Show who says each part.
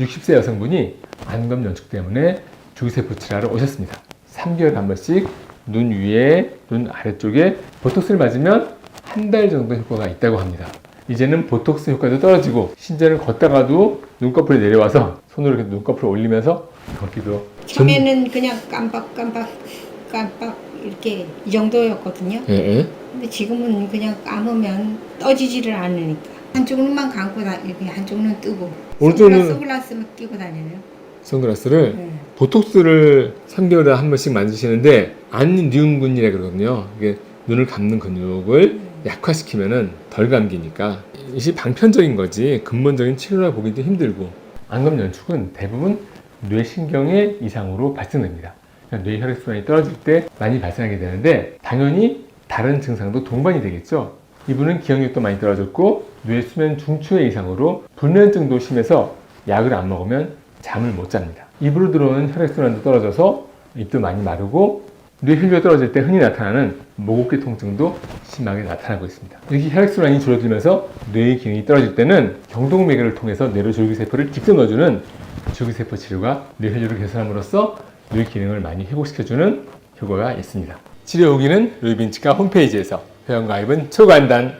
Speaker 1: 60세 여성분이 안검 연축 때문에 주기세포 치료하러 오셨습니다. 3개월에 한 번씩 눈 위에, 눈 아래쪽에 보톡스를 맞으면 한 달 정도 효과가 있다고 합니다. 이제는 보톡스 효과도 떨어지고 심지어는 걷다가도 눈꺼풀이 내려와서 손으로 이렇게 눈꺼풀을 올리면서 걷기도
Speaker 2: 처음에는 그냥 깜빡깜빡 깜빡 이렇게 이 정도였거든요.
Speaker 1: 예, 예.
Speaker 2: 근데 지금은 그냥 감으면 떠지지를 않으니까 한쪽 눈만 감고 다 이렇게 한쪽 눈 뜨고
Speaker 1: 오른쪽 눈은-
Speaker 2: 선글라스 만 끼고 다녀요.
Speaker 1: 선글라스를
Speaker 2: 네.
Speaker 1: 보톡스를 3개월에 한 번씩 만드시는데 안뉘은근이라 그러거든요. 이게 눈을 감는 근육을 약화시키면은 덜 감기니까 이게 방편적인 거지 근본적인 치료라 보기도 힘들고 안검 연축은 대부분 뇌신경의 이상으로 발생됩니다. 그러니까 뇌 혈액순환이 떨어질 때 많이 발생하게 되는데 당연히 다른 증상도 동반이 되겠죠. 이분은 기억력도 많이 떨어졌고 뇌 수면 중추의 이상으로 불면증도 심해서 약을 안 먹으면 잠을 못 잡니다. 입으로 들어오는 혈액순환도 떨어져서 입도 많이 마르고 뇌혈류가 떨어질 때 흔히 나타나는 목어깨 통증도 심하게 나타나고 있습니다. 이렇게 혈액순환이 줄어들면서 뇌의 기능이 떨어질 때는 경동맥을 통해서 뇌로 줄기세포를 직접 넣어주는 줄기세포 치료가 뇌혈류를 개선함으로써 뇌 기능을 많이 회복시켜주는 효과가 있습니다. 치료 후기는 루이빈치과 홈페이지에서 회원가입은 초간단